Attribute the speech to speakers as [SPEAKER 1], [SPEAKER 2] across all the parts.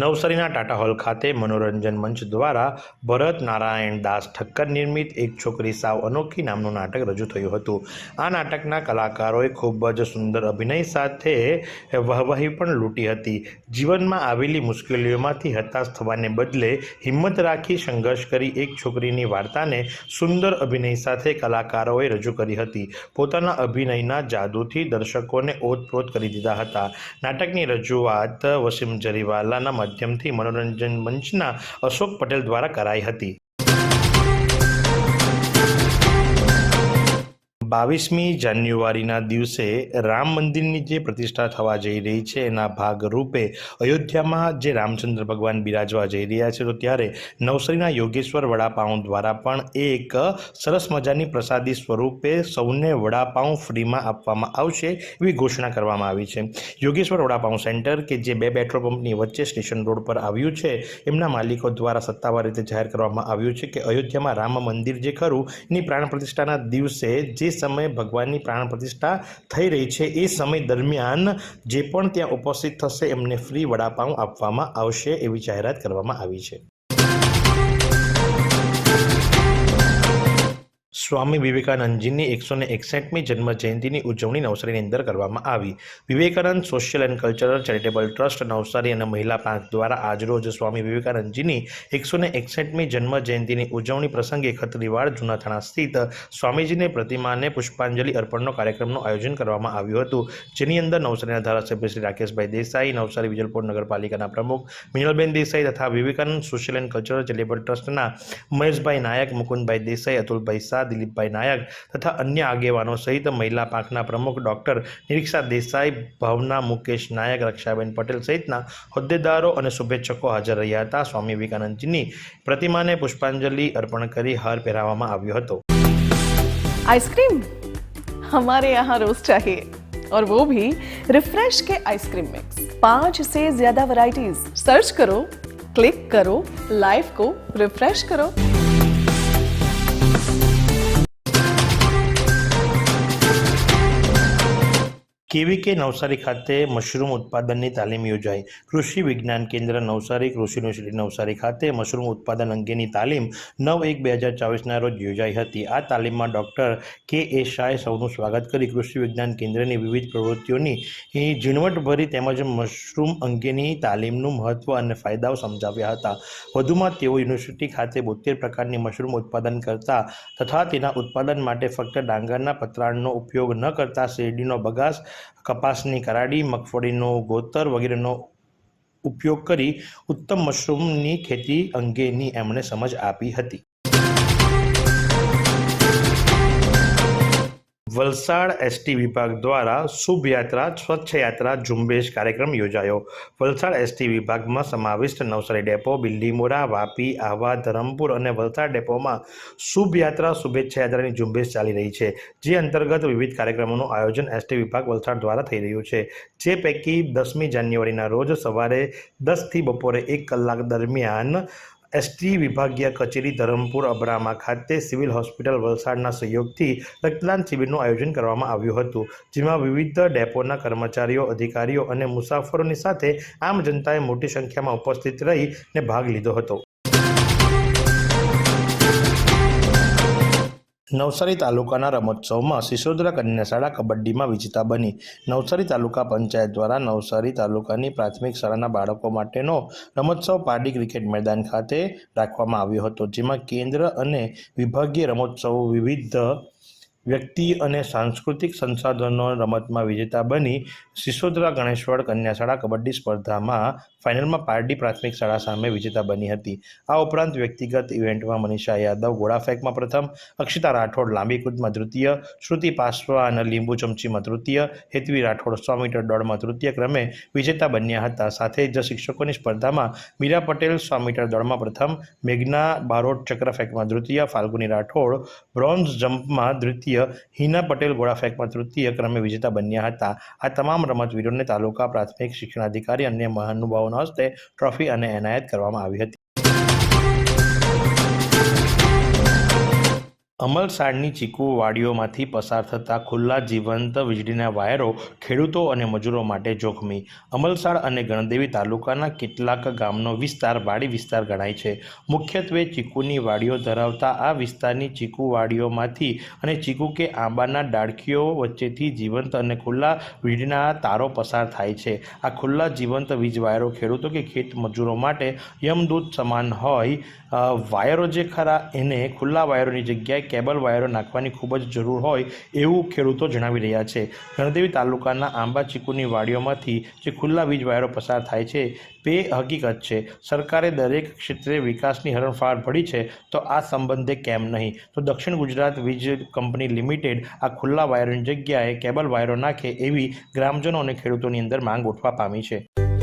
[SPEAKER 1] નવસારીના ટાટા હોલ ખાતે મનોરંજન મંચ દ્વારા ભરત નારાયણ દાસ ઠક્કર નિર્મિત એક છોકરી સાવ અનોખી નામનું નાટક રજૂ થયું હતું. આ નાટકના કલાકારોએ ખૂબ જ સુંદર અભિનય સાથે વહવાહી પણ લૂંટી હતી. જીવનમાં આવેલી મુશ્કેલીઓમાંથી હતાશ થવાને બદલે હિંમત રાખી સંઘર્ષ કરી એક છોકરીની વાર્તાને સુંદર અભિનય સાથે કલાકારોએ રજૂ કરી હતી. પોતાના અભિનયના જાદુથી દર્શકોને ઓતપ્રોત કરી દીધા હતા. નાટકની રજૂઆત વસીમ જરીવાલાના માધ્યમથી મનોરંજન મંચના અશોક પટેલ દ્વારા કરાઈ હતી. બાવીસમી જાન્યુઆરીના દિવસે રામ મંદિરની જે પ્રતિષ્ઠા થવા જઈ રહી છે, એના ભાગરૂપે અયોધ્યામાં જે રામચંદ્ર ભગવાન બિરાજવા જઈ રહ્યા છે, તો ત્યારે નવસારીના યોગેશ્વર વડાપાઉં દ્વારા પણ એક સરસ મજાની પ્રસાદી સ્વરૂપે સૌને વડાપાઉં ફ્રીમાં આપવામાં આવશે એવી ઘોષણા કરવામાં આવી છે. યોગેશ્વર વડાપાઉં સેન્ટર કે જે બે પેટ્રોલ પંપની વચ્ચે સ્ટેશન રોડ પર આવ્યું છે, એમના માલિકો દ્વારા સત્તાવાર રીતે જાહેર કરવામાં આવ્યું છે કે અયોધ્યામાં રામ મંદિર જે ખરું, એની પ્રાણ પ્રતિષ્ઠાના દિવસે જે સમયે ભગવાનની પ્રાણ પ્રતિષ્ઠા થઈ રહી છે. એ સમય દરમિયાન જે પણ ત્યાં ઉપસ્થિત થશે, એમને ફ્રી વડાપાઉં આપવામાં આવશે એવી જાહેરાત કરવામાં આવી છે. સ્વામી વિવેકાનંદજીની એકસો ને એકસઠમી જન્મ જયંતિની ઉજવણી નવસારીની અંદર કરવામાં આવી. Vivekanand social and cultural charitable trust Navsari અને મહિલા પાંખ દ્વારા આજરોજ સ્વામી વિવેકાનંદજીની એકસો ને એકસઠમી જન્મ જયંતિની ઉજવણી પ્રસંગે ખત્રીવાડ જૂના થાણા સ્થિત સ્વામીજીની પ્રતિમાને પુષ્પાંજલિ અર્પણનો કાર્યક્રમનું આયોજન કરવામાં આવ્યું હતું. જેની અંદર નવસારીના ધારાસભ્ય શ્રી રાકેશભાઈ દેસાઈ, નવસારી વિજલપુર નગરપાલિકાના પ્રમુખ મિનલબેન દેસાઈ તથા Vivekanand social and cultural charitable ટ્રસ્ટના મહેશભાઈ નાયક, મુકુંદભાઈ દેસાઈ, અતુલભાઈ શાહ દિલીપભાઈ નાયક તથા અન્ય આગેવાનો સહિત મહિલા પાંખના પ્રમુખ ડોક્ટર નિરીક્ષા દેસાઈ ભાવના મુકેશ નાયક રક્ષાબેન પટેલ સહિતના હોદ્દેદારો અને શુભેચ્છકો હાજર રહ્યા હતા સ્વામી વિવેકાનંદજીની પ્રતિમાને પુષ્પાંજલિ અર્પણ કરી હાર પહેરાવવામાં આવ્યો હતો
[SPEAKER 2] आइसक्रीम हमारे यहाँ रोज चाहिए और वो भी रिफ्रेश के आइसक्रीम मिक्स पांच से ज्यादा वैरायटीज सर्च करो क्लिक करो लाइफ को रिफ्रेश करो
[SPEAKER 1] કેવીકે નવસારી ખાતે મશરૂમ ઉત્પાદનની તાલીમ યોજાઈ. કૃષિ વિજ્ઞાન કેન્દ્ર નવસારી, કૃષિ યુનિવર્સિટી નવસારી ખાતે મશરૂમ ઉત્પાદન અંગેની તાલીમ નવ એક બે હજાર ચોવીસના રોજ યોજાઈ હતી. આ તાલીમમાં ડૉક્ટર કે એ શાહે સૌનું સ્વાગત કરી કૃષિ વિજ્ઞાન કેન્દ્રની વિવિધ પ્રવૃત્તિઓની ઝીણવટભરી તેમજ મશરૂમ અંગેની તાલીમનું મહત્ત્વ અને ફાયદાઓ સમજાવ્યા હતા. વધુમાં તેઓ યુનિવર્સિટી ખાતે બોતેર પ્રકારની મશરૂમ ઉત્પાદન કરતા તથા તેના ઉત્પાદન માટે ફક્ત ડાંગરના પતરાળનો ઉપયોગ ન કરતા શેરડીનો બગાસ કપાસની કરાડી, મગફળીનો ગોતર વગેરેનો ઉપયોગ કરી ઉત્તમ મશરૂમની ખેતી અંગેની એમણે સમજ આપી હતી. વલસાડ એસટી વિભાગ દ્વારા શુભ યાત્રા સ્વચ્છ યાત્રા ઝુંબેશ કાર્યક્રમ યોજાયો. વલસાડ એસટી વિભાગમાં સમાવિષ્ટ નવસારી ડેપો બિલ્લીમોરા વાપી, આહવા, ધરમપુર અને વલસાડ ડેપોમાં શુભ યાત્રા શુભેચ્છા યાત્રાની ઝુંબેશ ચાલી રહી છે, જે અંતર્ગત વિવિધ કાર્યક્રમોનું આયોજન એસટી વિભાગ વલસાડ દ્વારા થઈ રહ્યું છે. જે પૈકી દસમી જાન્યુઆરીના રોજ સવારે દસથી બપોરે એક કલાક દરમિયાન એસટી વિભાગીય કચેરી ધરમપુર અબ્રામા ખાતે સિવિલ હોસ્પિટલ વલસાડના સહયોગથી રક્તદાન શિબિરનું આયોજન કરવામાં આવ્યું હતું, જેમાં વિવિધ ડેપોના કર્મચારીઓ, અધિકારીઓ અને મુસાફરોની સાથે આમ જનતાએ મોટી સંખ્યામાં ઉપસ્થિત રહીને ભાગ લીધો હતો. નવસારી તાલુકાના રમોત્સવમાં સિસોદરા કન્યા શાળા કબડ્ડીમાં વિજેતા બની. નવસારી તાલુકા પંચાયત દ્વારા નવસારી તાલુકાની પ્રાથમિક શાળાના બાળકો માટેનો રમોત્સવ પારડી ક્રિકેટ મેદાન ખાતે રાખવામાં આવ્યો હતો, જેમાં કેન્દ્ર અને વિભાગીય રમોત્સવો વિવિધ વ્યક્તિ અને સાંસ્કૃતિક સંસાધનો રમતમાં વિજેતા બની સિસોદરા ગણેશવડ કન્યા શાળા કબડ્ડી સ્પર્ધામાં ફાઇનલમાં પારડી પ્રાથમિક શાળા સામે વિજેતા બની હતી. આ ઉપરાંત વ્યક્તિગત ઇવેન્ટમાં મનીષા યાદવ ગોળાફેંકમાં પ્રથમ, અક્ષિતા રાઠોડ લાંબી કૂદમાં તૃતીય, શ્રુતિ પાસવા અને લીંબુ ચમચીમાં તૃતીય, હેતવી રાઠોડ સો મીટર દોડમાં તૃતીય ક્રમે વિજેતા બન્યા હતા. સાથે જ શિક્ષકોની સ્પર્ધામાં મીરા પટેલ સો મીટર દોડમાં પ્રથમ, મેઘના બારોટ ચક્ર ફેંકમાં તૃતીય, ફાલ્ગુની રાઠોડ બ્રોન્ઝ જમ્પમાં દ્વિતીય દ્વિતીય હિના પટેલ ઘોડાફેંકમાં તૃતીય ક્રમે વિજેતા બન્યા હતા. આ તમામ રમતવીરોને તાલુકા પ્રાથમિક શિક્ષણાધિકારી અન્ય મહાનુભાવોના હસ્તે ટ્રોફી અને એનાયત કરવામાં આવી હતી. અમલસાડની ચીકુ વાડીઓમાંથી પસાર થતા ખુલ્લા જીવંત વીજળીના વાયરો ખેડૂતો અને મજૂરો માટે જોખમી. અમલસાડ અને ગણદેવી તાલુકાના કેટલાક ગામનો વિસ્તાર વાડી વિસ્તાર ગણાય છે. મુખ્યત્વે ચીકુની વાડીઓ ધરાવતા આ વિસ્તારની ચીકુ વાડીઓમાંથી અને ચીકુ કે આંબાના ડાળખીઓ વચ્ચેથી જીવંત અને ખુલ્લા વીજળીના તારો પસાર થાય છે. આ ખુલ્લા જીવંત વીજ વાયરો ખેડૂતો કે ખેત મજૂરો માટે યમદૂત સમાન હોય. વાયરો જે ખરા એને ખુલ્લા વાયરોની જગ્યાએ કેબલ વાયરો નાખવાની ખૂબ જ જરૂર હોય એવું ખેડૂતો જણાવી રહ્યા છે. ગણદેવી તાલુકાના આંબા ચીકુની વાડીઓમાંથી જે ખુલ્લા વીજ વાયરો પસાર થાય છે, તે હકીકત છે. સરકારે દરેક ક્ષેત્રે વિકાસની હરણફાળ ભળી છે, તો આ સંબંધે કેમ નહીં? તો દક્ષિણ ગુજરાત વીજ કંપની લિમિટેડ આ ખુલ્લા વાયરોની જગ્યાએ કેબલ વાયરો નાખે એવી ગ્રામજનો અને ખેડૂતોની અંદર માંગ ઉઠવા પામી છે.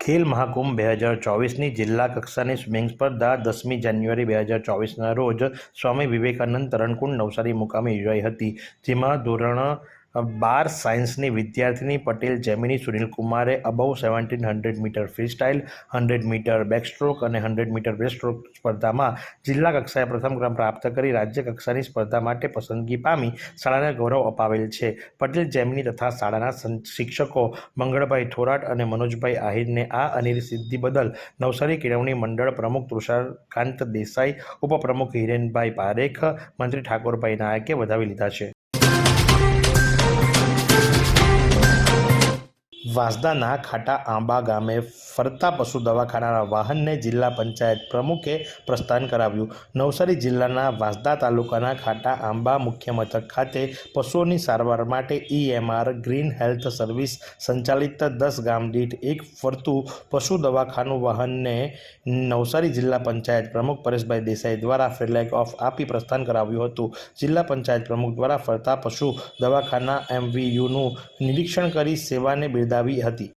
[SPEAKER 1] ખેલ મહાકુંભ બે હજાર ચોવીસની જિલ્લા કક્ષાની સ્વિમિંગ સ્પર્ધા દસમી જાન્યુઆરી બે હજાર ચોવીસના રોજ સ્વામી વિવેકાનંદ તરણકુંડ નવસારી મુકામે યોજાઈ હતી, જેમાં ધોરણ બાર સાયન્સની વિદ્યાર્થીની પટેલ, જેમિની સુનિલ કુમારે above seventeen hundred meter freestyle hundred meter backstroke અને હંડ્રેડ મીટર બ્રેસ્ટ્રોક સ્પર્ધામાં જિલ્લા કક્ષાએ પ્રથમ ક્રમ પ્રાપ્ત કરી રાજ્ય કક્ષાની સ્પર્ધા માટે પસંદગી પામી શાળાને ગૌરવ અપાવેલ છે. પટેલ, જેમિની તથા શાળાના શિક્ષકો મંગળભાઈ થોરાટ અને મનોજભાઈ આહિરને આ અનેરી સિદ્ધિ બદલ નવસારી કેળવણી મંડળ પ્રમુખ તુષારકાંત દેસાઈ, ઉપપ્રમુખ હિરેનભાઈ પારેખ, મંત્રી ઠાકોરભાઈ નાયકે વધાવી લીધા છે. વાંસદાના ખાટા આંબા ગામે ફરતા પશુ દવાખાનાના વાહનને જિલ્લા પંચાયત પ્રમુખે પ્રસ્થાન કરાવ્યું. નવસારી જિલ્લાના વાંસદા તાલુકાના ખાટા આંબા મુખ્ય મથક ખાતે પશુઓની સારવાર માટે ઈએમઆર ગ્રીન હેલ્થ સર્વિસ સંચાલિત દસ ગામ દીઠ એક ફરતું પશુ દવાખાનું વાહનને નવસારી જિલ્લા પંચાયત પ્રમુખ પરેશભાઈ દેસાઈ દ્વારા ફ્લેગ ઓફ આપી પ્રસ્થાન કરાવ્યું હતું. જિલ્લા પંચાયત પ્રમુખ દ્વારા ફરતા પશુ દવાખાના એમવીયુનું નિરીક્ષણ કરી સેવાને બિરદાવી હતી.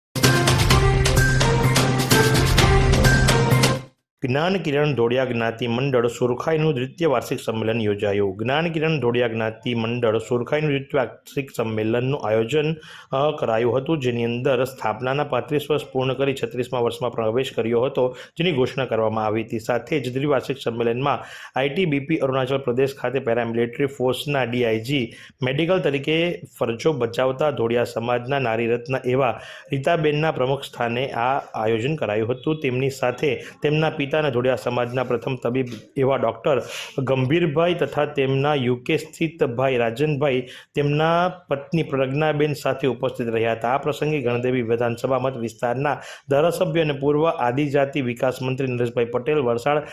[SPEAKER 1] જ્ઞાન કિરણ ધોળિયા જ્ઞાતિ મંડળ સુરખાઈનું દ્વિતીય વાર્ષિક સંમેલન યોજાયું. જ્ઞાન કિરણ ધોળિયા જ્ઞાતિ મંડળ સુરખાઈનું દ્વિતીય વાર્ષિક સંમેલનનું આયોજન કરાયું હતું, જેની અંદર સ્થાપનાના પાંત્રીસ વર્ષ પૂર્ણ કરી છત્રીસમા વર્ષમાં પ્રવેશ કર્યો હતો, જેની ઘોષણા કરવામાં આવી હતી. સાથે જ દ્વિવાર્ષિક સંમેલનમાં આઈટીબીપી અરુણાચલ પ્રદેશ ખાતે પેરામિલિટરી ફોર્સના ડીઆઈજી મેડિકલ તરીકે ફરજો બચાવતા ધોળિયા સમાજના નારીરત્ન એવા રીતાબેનના પ્રમુખ સ્થાને આ આયોજન કરાયું હતું. તેમની સાથે તેમના પિતા અને ધોળિયા સમાજના પ્રથમ તબીબ એવા ડૉક્ટર ગંભીરભાઈ તથા તેમના યુકે સ્થિત ભાઈ રાજનભાઈ તેમના પત્ની પ્રજ્ઞાબેન સાથે ઉપસ્થિત રહ્યા હતા. આ પ્રસંગે ગણદેવી વિધાનસભા મત વિસ્તારના ધારાસભ્ય અને પૂર્વ આદિજાતિ વિકાસ મંત્રી નરેશભાઈ પટેલ, વલસાડ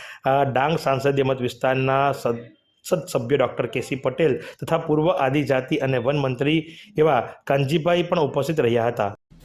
[SPEAKER 1] ડાંગ સાંસદીય મત વિસ્તારના સદ સભ્ય ડૉક્ટર કેસી પટેલ તથા પૂર્વ આદિજાતિ અને વન મંત્રી એવા કાનજીભાઈ પણ ઉપસ્થિત રહ્યા હતા.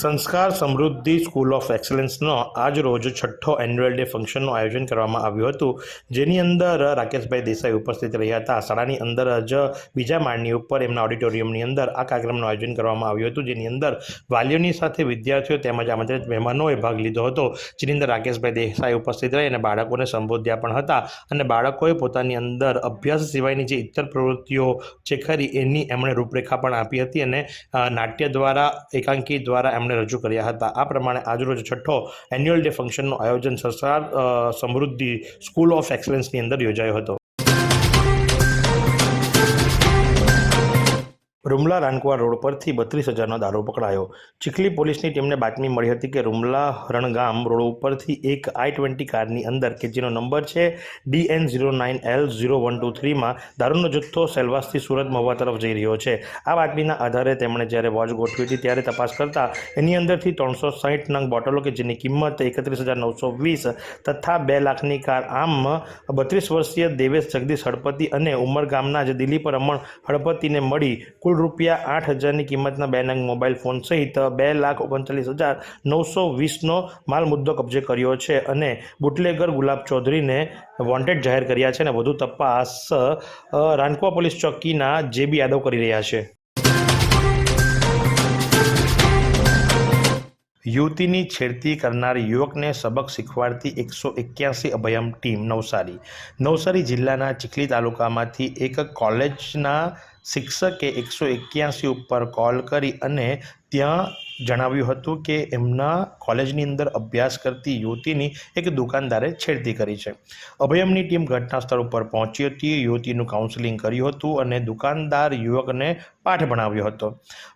[SPEAKER 1] સંસ્કાર સમૃદ્ધિ સ્કૂલ ઓફ એક્સલન્સનો આજ રોજ છઠ્ઠો એન્યુઅલ ડે ફંક્શનનું આયોજન કરવામાં આવ્યું હતું. જેની અંદર રાકેશભાઈ દેસાઈ ઉપસ્થિત રહ્યા હતા. શાળાની અંદર જ બીજા માળની ઉપર એમના ઓડિટોરિયમની અંદર આ કાર્યક્રમનું આયોજન કરવામાં આવ્યું હતું. જેની અંદર વાલીઓની સાથે વિદ્યાર્થીઓ તેમજ આમંત્રિત મહેમાનોએ ભાગ લીધો હતો. જેની અંદર રાકેશભાઈ દેસાઈ ઉપસ્થિત રહી અને બાળકોને સંબોધ્યા પણ હતા અને બાળકોએ પોતાની અંદર અભ્યાસ સિવાયની જે ઇતર પ્રવૃત્તિઓ છે ખરી એની એમણે રૂપરેખા પણ આપી હતી અને નાટ્ય દ્વારા, એકાંકી દ્વારા એમણે રજૂ કર્યા હતા. આ પ્રમાણે આજરોજ છઠ્ઠો એન્યુઅલ ડે ફંક્શનનું આયોજન સરસાર સમૃદ્ધિ સ્કૂલ ઓફ એક્સલન્સની અંદર યોજાયો હતો. રૂમલા રાનકુવા રોડ પરથી બત્રીસ હજારનો દારૂ પકડાયો. ચીખલી પોલીસની ટીમને બાતમી મળી હતી કે રૂમલા હરણગામ રોડ ઉપરથી એક આઈ ટ્વેન્ટી કારની અંદર, કે જેનો નંબર છે DN zero nine L zero one two થ્રીમાં, દારૂનો જથ્થો સેલવાસથી સુરત મહુવા તરફ જઈ રહ્યો છે. આ બાતમીના આધારે તેમણે જ્યારે વોચ ગોઠવી હતી ત્યારે તપાસ કરતા એની અંદરથી ત્રણસો સાહીઠ નંગ બોટલો, કે જેની કિંમત એકત્રીસ હજાર નવસો વીસ તથા બે લાખની કાર આમ, બત્રીસ વર્ષીય દેવેશ જગદીશ હળપતિ અને ઉમરગામના જે દિલીપ રમણ હળપતિને મળી કુલ રૂપિયા આઠ હજારની કિંમતના બે નંગ મોબાઈલ ફોન સહિત બે લાખ ઓગણચાલીસ હજાર નવસો વીસનો માલ મુદ્દો કબજે કર્યો છે અને બુટલેગર ગુલાબ ચૌધરીને વોન્ટેડ જાહેર કર્યા છે અને વધુ તપાસ રાનકુવા પોલીસ ચોકીના જે બી યાદવ કરી રહ્યા છે. યુવતીની છેડતી કરનાર યુવકને સબક શીખવાડતી એકસો એક્યાસી અભયમ ટીમ નવસારી. નવસારી જિલ્લાના ચીખલી તાલુકામાંથી એક કોલેજના શિક્ષકે એકસો એક્યાસી ઉપર કોલ કરી અને ત્યાં જણાવ્યું હતું કે એમના કોલેજની અંદર અભ્યાસ કરતી યુવતીની એક દુકાનદારે છેડતી કરી છે. અભયમની ટીમ ઘટના સ્થળ ઉપર પહોંચી હતી, યુવતીનું કાઉન્સેલિંગ કર્યું હતું અને દુકાનદાર યુવકને પાઠ ભણાવ્યો હતો.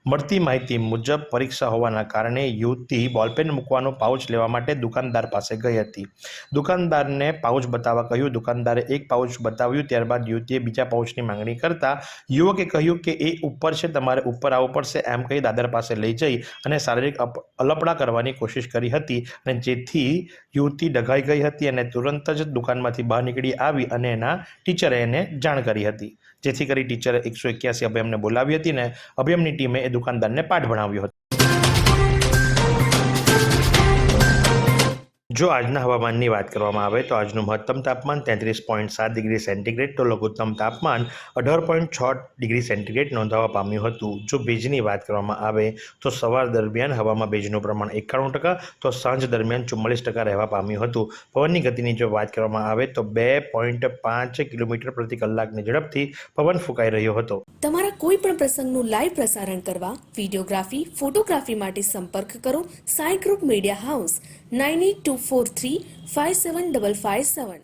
[SPEAKER 1] મળતી માહિતી મુજબ, પરીક્ષા હોવાના કારણે યુવતી બોલપેન મૂકવાનો પાઉચ લેવા માટે દુકાનદાર પાસે ગઈ હતી. દુકાનદારને પાઉચ બતાવવા કહ્યું, દુકાનદારે એક પાઉચ બતાવ્યું, ત્યારબાદ યુવતીએ બીજા પાઉચની માંગણી કરતા યુવકે કહ્યું કે એ ઉપર છે, તમારે ઉપર આવવું પડશે, એમ કહી દાદર પાસે લઈ જઈ અને શારીરિક અલપડા કરવાની કોશિશ કરી હતી અને જેથી યુવતી ડઘાઈ ગઈ હતી અને તુરંત જ દુકાનમાંથી બહાર નીકળી આવી અને એના ટીચરે એને જાણ કરી હતી. જેથી કરી ટીચરે એકસો એક્યાસી અભયમને બોલાવી હતી અને અભયમની ટીમે એ દુકાનદારને પાઠ ભણાવ્યો હતો. જો આજના હવામાનની વાત કરવામાં આવે તો આજનું મહત્તમ તાપમાન તેત્રીસ પોઈન્ટ સાત ડિગ્રી સેન્ટીગ્રેડ તો લઘુત્તમ તાપમાન અઢાર પોઈન્ટ છ ડિગ્રી સેન્ટીગ્રેડ નોંધાવા પામ્યું હતું. જો ભેજની વાત કરવામાં આવે તો સવાર દરમિયાન હવામાં ભેજનું પ્રમાણ એકાણું ટકા તો સાંજ દરમિયાન ચુમ્માલીસ ટકા રહેવા પામ્યું હતું. પવનની ગતિની જો વાત કરવામાં આવે તો બે પોઈન્ટ પાંચ કિલોમીટર પ્રતિ કલાકની ઝડપથી પવન ફૂંકાઈ રહ્યો હતો.
[SPEAKER 3] તમારા કોઈ પણ પ્રસંગનું લાઈવ પ્રસારણ કરવા વિડીયોગ્રાફી, ફોટોગ્રાફી માટે સંપર્ક કરો. Sai group media house, nine eight two four three five seven double five seven.